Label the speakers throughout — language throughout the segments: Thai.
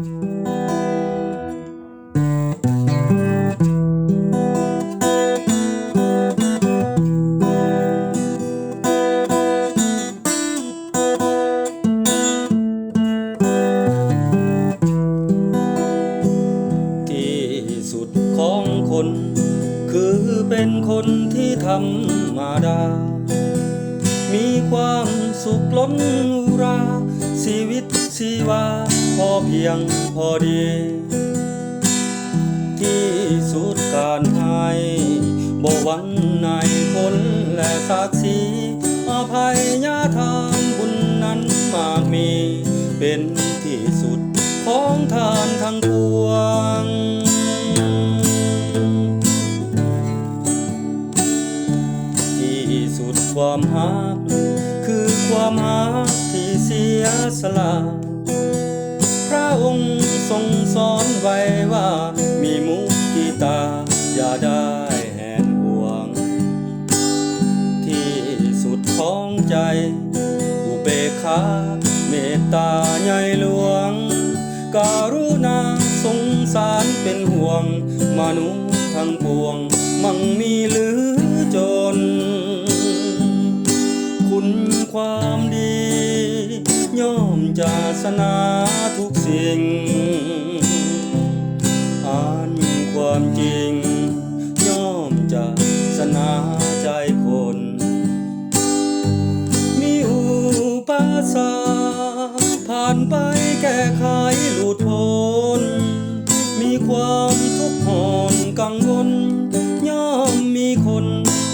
Speaker 1: ที่สุดของคนคือเป็นคนที่ธรรมาดา มีความสุขล้นรา ชีวิตชีวา อเพียงพอดี ที่สุดการให้บ่หวังในผลและศักดิ์ศรีอภัยญาทานบุญนั้นมากมี เป็นที่สุดของทานทั้งปวงที่สุดความหัก คือความหักที่เสียสละ ทรงสอนไว้ว่า มีมุกิตา อย่าได้แหนห่วง ที่สุดของใจ อุเบกขาเมตตาใหญ่หลวง การุณาสงสารเป็นห่วง มนุษย์ทั้งปวง มั่งมีหลือจน คุณความดี ย่อมจะสนา ทุกสิ่งอ่านความจริง ย่อมจะสนาใจคน มีอุปสรรคผ่านไปแก้ไขหลุดพ้น มีความทุกข์หอนกังวล ย่อมมีคน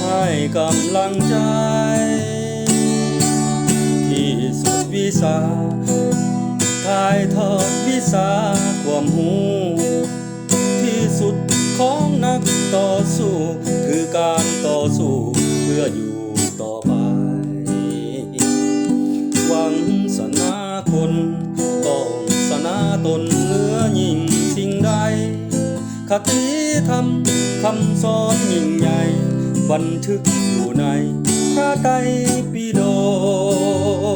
Speaker 1: ให้กำลังใจ ที่สุดวิสา ถ่ายทอดวิสาความหูที่สุดของนักต่อสู้ คือการต่อสู้เพื่ออยู่ต่อไป หวังสนาคนต้องสนาตนเหนือยิ่งสิ่งใด คติธรรมคำสอนยิ่งใหญ่ บันทึกอยู่ในพระไตรปิฎก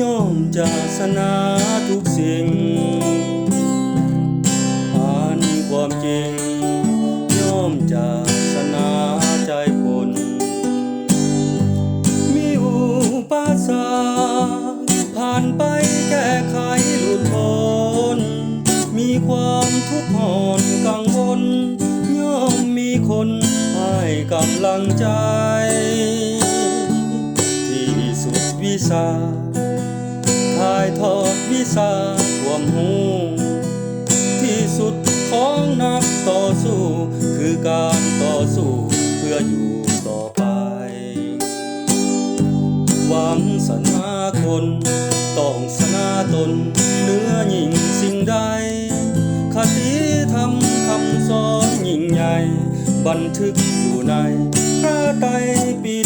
Speaker 1: ย่อมจะสนาทุกสิ่งอ่านความจริง ย่อมจะสนาใจคนมีอุปสรรคผ่านไปแก้ไขหลุดพ้นมีความทุกข์หอนกังวล ย่อมมีคนให้กำลังใจ ที่สุดวิสาายทอดวิสาความหูที่สุดของนักต่อสู้ คือการต่อสู้เพื่ออยู่ต่อไป หวังสนาคนต้องสนาตนเนื้อยิ่งสิ่งใดคติธรรมคำสอนยิ่งใหญ่ บันทึกอยู่ในพระไตรปิ